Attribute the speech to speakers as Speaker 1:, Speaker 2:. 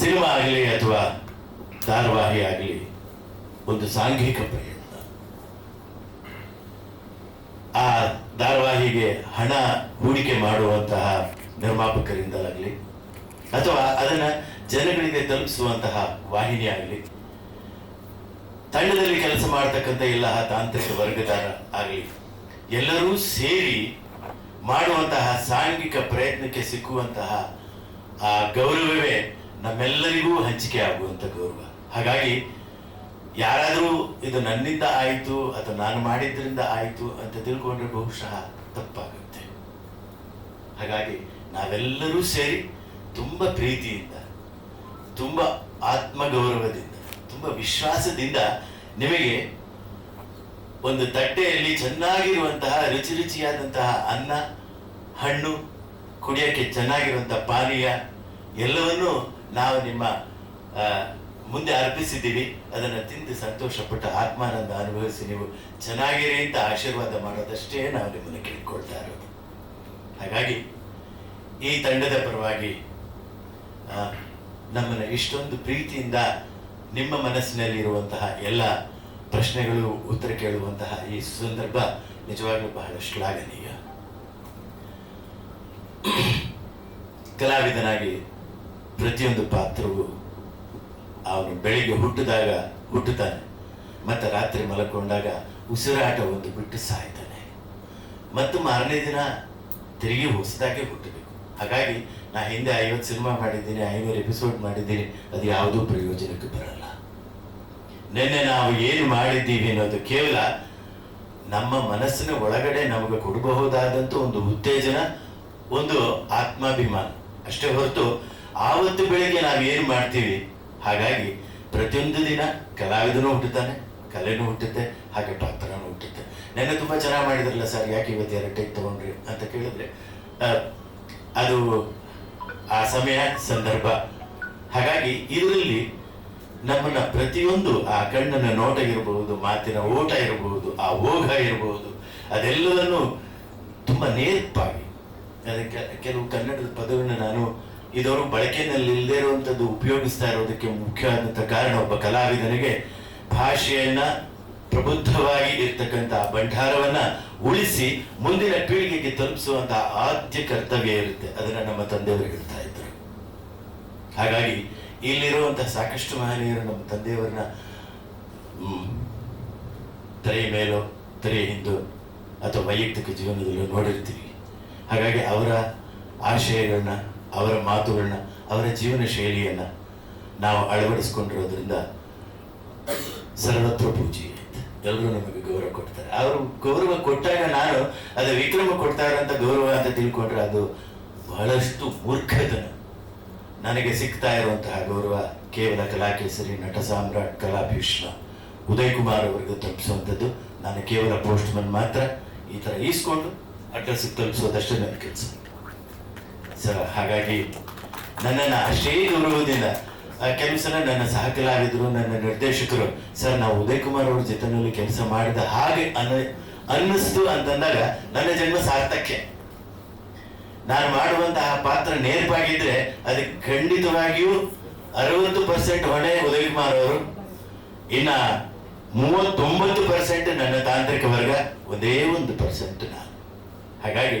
Speaker 1: Cinema ಆಗಲಿ ಅಥವಾ ಧಾರಾವಾಹಿ ಆಗಲಿ, ಒಂದು ಸಾಂಘಿಕ ಪ್ರಯತ್ನ. ಆ ಧಾರಾವಾಹಿಗೆ ಹಣ ಹೂಡಿಕೆ ಮಾಡುವಂತಹ ನಿರ್ಮಾಪಕರಿಂದಲಾಗಲಿ, ಅಥವಾ ಅದನ್ನ ಜನಗಳಿಗೆ ತಲುಪಿಸುವಂತಹ ವಾಹಿನಿ ಆಗಲಿ, ತಂಡದಲ್ಲಿ ಕೆಲಸ ಮಾಡತಕ್ಕಂಥ ಎಲ್ಲ ತಾಂತ್ರಿಕ ವರ್ಗದಾರ ಆಗಲಿ, ಎಲ್ಲರೂ ಸೇರಿ ಮಾಡುವಂತಹ ಸಾಂಘಿಕ ಪ್ರಯತ್ನಕ್ಕೆ ಸಿಕ್ಕುವಂತಹ ಆ ಗೌರವವೇ ನಮ್ಮೆಲ್ಲರಿಗೂ ಹಂಚಿಕೆ ಆಗುವಂತ ಗೌರವ. ಹಾಗಾಗಿ ಯಾರಾದರೂ ಇದು ನನ್ನಿಂದ ಆಯಿತು ಅಥವಾ ನಾನು ಮಾಡಿದ್ರಿಂದ ಆಯಿತು ಅಂತ ತಿಳ್ಕೊಂಡ್ರೆ ಬಹುಶಃ ತಪ್ಪಾಗುತ್ತೆ. ಹಾಗಾಗಿ ನಾವೆಲ್ಲರೂ ಸೇರಿ ತುಂಬ ಪ್ರೀತಿಯಿಂದ, ತುಂಬ ಆತ್ಮಗೌರವದಿಂದ, ತುಂಬ ವಿಶ್ವಾಸದಿಂದ ನಿಮಗೆ ಒಂದು ತಟ್ಟೆಯಲ್ಲಿ ಚೆನ್ನಾಗಿರುವಂತಹ ರುಚಿ ರುಚಿಯಾದಂತಹ ಅನ್ನ, ಹಣ್ಣು, ಕುಡಿಯೋಕ್ಕೆ ಚೆನ್ನಾಗಿರುವಂತಹ ಪಾನೀಯ ಎಲ್ಲವನ್ನೂ ನಾವು ನಿಮ್ಮ ಮುಂದೆ ಅರ್ಪಿಸಿದ್ದೀವಿ. ಅದನ್ನು ತಿಂದು ಸಂತೋಷಪಟ್ಟ ಆತ್ಮಾನಂದ ಅನುಭವಿಸಿ ನೀವು ಚೆನ್ನಾಗಿರಿ ಅಂತ ಆಶೀರ್ವಾದ ಮಾಡೋದಷ್ಟೇ ನಾವು ನಿಮ್ಮನ್ನು ಕೇಳ್ಕೊಳ್ತಾ ಇರೋದು. ಹಾಗಾಗಿ ಈ ತಂಡದ ಪರವಾಗಿ ನಮ್ಮನ್ನು ಇಷ್ಟೊಂದು ಪ್ರೀತಿಯಿಂದ ನಿಮ್ಮ ಮನಸ್ಸಿನಲ್ಲಿ ಇರುವಂತಹ ಎಲ್ಲ ಪ್ರಶ್ನೆಗಳು, ಉತ್ತರ ಕೇಳುವಂತಹ ಈ ಸಂದರ್ಭ ನಿಜವಾಗ್ಲೂ ಬಹಳ ಶ್ಲಾಘನೀಯ ಕಲಾವಿದನಾಗಿ ಪ್ರತಿಯೊಂದು ಪಾತ್ರವು ಅವನು ಬೆಳಿಗ್ಗೆ ಹುಟ್ಟಿದಾಗ ಹುಟ್ಟುತ್ತಾನೆ, ಮತ್ತು ರಾತ್ರಿ ಮಲಕೊಂಡಾಗ ಉಸಿರಾಟ ಒಂದು ಬಿಟ್ಟು ಸಾಯ್ತಾನೆ. ಮತ್ತು ಮಾರನೇ ದಿನ ತಿರುಗಿ ಹೊಸದಾಗೆ ಹುಟ್ಟಬೇಕು. ಹಾಗಾಗಿ ನಾ ಹಿಂದೆ ಐವತ್ತು ಸಿನಿಮಾ ಮಾಡಿದ್ದೀನಿ, ಐನೂರು ಎಪಿಸೋಡ್ ಮಾಡಿದ್ದೀನಿ, ಅದು ಯಾವುದೂ ಪ್ರಯೋಜನಕ್ಕೆ ಬರಲ್ಲ. ನಿನ್ನೆ ನಾವು ಏನು ಮಾಡಿದ್ದೀವಿ ಅನ್ನೋದು ಕೇವಲ ನಮ್ಮ ಮನಸ್ಸಿನ ಒಳಗಡೆ ನಮಗೆ ಕೊಡಬಹುದಾದಂಥ ಒಂದು ಉತ್ತೇಜನ, ಒಂದು ಆತ್ಮಾಭಿಮಾನ. ಅಷ್ಟೇ ಹೊರತು ಆವತ್ತು ಬೆಳಿಗ್ಗೆ ನಾವೇನು ಮಾಡ್ತೀವಿ? ಹಾಗಾಗಿ ಪ್ರತಿಯೊಂದು ದಿನ ಕಲಾವಿದನೂ ಹುಟ್ಟುತ್ತಾನೆ, ಕಲೆನೂ ಹುಟ್ಟುತ್ತೆ, ಹಾಗೆ ಪಾತ್ರನೂ ಹುಟ್ಟುತ್ತೆ. ನೆನ್ನೆ ತುಂಬ ಚೆನ್ನಾಗಿ ಮಾಡಿದ್ರಲ್ಲ ಸರ್, ಯಾಕೆ ಇವತ್ತು ಎರಡು ಟೈಕ್ ತೊಗೊಂಡ್ರಿ ಅಂತ ಕೇಳಿದ್ರೆ ಅದು ಆ ಸಮಯ, ಸಂದರ್ಭ. ಹಾಗಾಗಿ ಇದರಲ್ಲಿ ನಮ್ಮನ್ನ ಪ್ರತಿಯೊಂದು ಆ ಕಣ್ಣನ ನೋಟ ಇರಬಹುದು, ಮಾತಿನ ಓಟ ಇರಬಹುದು, ಆ ಓಘ ಇರಬಹುದು, ಅದೆಲ್ಲವನ್ನು ತುಂಬ ನೇರ್ಪಾಗಿ ಅದಕ್ಕೆ ಕೆಲವು ಕನ್ನಡದ ಪದವನ್ನು ನಾನು ಇದವರು ಬಳಕೆಯಲ್ಲಿ ಇಲ್ಲದೆ ಇರುವಂಥದ್ದು ಉಪಯೋಗಿಸ್ತಾ ಇರೋದಕ್ಕೆ ಮುಖ್ಯವಾದಂಥ ಕಾರಣ ಒಬ್ಬ ಕಲಾವಿದನಿಗೆ ಭಾಷೆಯನ್ನ ಪ್ರಬುದ್ಧವಾಗಿ ಇರ್ತಕ್ಕಂಥ ಭಂಡಾರವನ್ನ ಉಳಿಸಿ ಮುಂದಿನ ಪೀಳಿಗೆಗೆ ತಲುಪಿಸುವಂತ ಆದ್ಯ ಕರ್ತವ್ಯ ಇರುತ್ತೆ. ಅದನ್ನ ನಮ್ಮ ತಂದೆಯವರು ಹೇಳ್ತಾ ಇದ್ರು. ಹಾಗಾಗಿ ಇಲ್ಲಿರುವಂತಹ ಸಾಕಷ್ಟು ಮಹನೀಯರು ನಮ್ಮ ತಂದೆಯವರನ್ನ ತೆರೆಯ ಮೇಲೋ, ತೆರೆಯ ಹಿಂದೋ ಅಥವಾ ವೈಯಕ್ತಿಕ ಜೀವನದಲ್ಲೂ ನೋಡಿರ್ತೀವಿ. ಹಾಗಾಗಿ ಅವರ ಆಶಯಗಳನ್ನ ಅವರ ಮಾತುಗಳನ್ನ, ಅವರ ಜೀವನ ಶೈಲಿಯನ್ನು ನಾವು ಅಳವಡಿಸ್ಕೊಂಡಿರೋದ್ರಿಂದ ಸರ್ವತ್ರ ಪೂಜೆ ಎಲ್ಲರೂ ನಮಗೆ ಗೌರವ ಕೊಡ್ತಾರೆ. ಅವರು ಗೌರವ ಕೊಟ್ಟಾಗ ನಾನು ಅದು ವಿಕ್ರಮ ಕೊಡ್ತಾ ಇರೋಂಥ ಗೌರವ ಅಂತ ತಿಳ್ಕೊಂಡ್ರೆ ಅದು ಬಹಳಷ್ಟು ಮೂರ್ಖತನ. ನನಗೆ ಸಿಗ್ತಾ ಇರುವಂತಹ ಗೌರವ ಕೇವಲ ಕಲಾಕೇಸರಿ ನಟ ಸಾಮ್ರಾಟ್ ಕಲಾಭೀಷ್ಣ ಉದಯ್ ಕುಮಾರ್ ಅವರಿಗೆ ತಲುಪಿಸುವಂಥದ್ದು. ನಾನು ಕೇವಲ ಪೋಸ್ಟ್ಮನ್ ಮಾತ್ರ. ಈ ಥರ ಈಸ್ಕೊಂಡು ಅಡ್ರೆಸ್ಸಿಗೆ ತಲುಪಿಸೋದಷ್ಟೇ ನನ್ನ ಕೆಲಸ. ಸರ್ ಹಾಗಾಗಿ ನನ್ನನ್ನು ಅಷ್ಟೇ ಗೌರವದಿಂದ ಕೆಲವು ಸಲ ನನ್ನ ಸಹಕಲಾಗಿದ್ರು ನನ್ನ ನಿರ್ದೇಶಕರು, ಸರ್, ನಾವು ಉದಯ್ ಕುಮಾರ್ ಅವ್ರ ಜೊತೆನಲ್ಲಿ ಕೆಲಸ ಮಾಡಿದ ಹಾಗೆ ಅನ್ನ ಅನ್ನಿಸ್ತು ಅಂತಂದಾಗ ನನ್ನ ಜನ್ಮ ಸಾರ್ಥಕ್ಕೆ. ನಾನು ಮಾಡುವಂತಹ ಪಾತ್ರ ನೇರವಾಗಿದ್ರೆ ಅದಕ್ಕೆ ಖಂಡಿತವಾಗಿಯೂ ಅರವತ್ತು ಪರ್ಸೆಂಟ್ ಹೊಣೆ ಉದಯ್ ಕುಮಾರ್ ಅವರು. ಇನ್ನ ಮೂವತ್ತೊಂಬತ್ತು ಪರ್ಸೆಂಟ್ ನನ್ನ ತಾಂತ್ರಿಕ ವರ್ಗ, ಒಂದೇ ಒಂದು ಪರ್ಸೆಂಟ್ ನಾನು. ಹಾಗಾಗಿ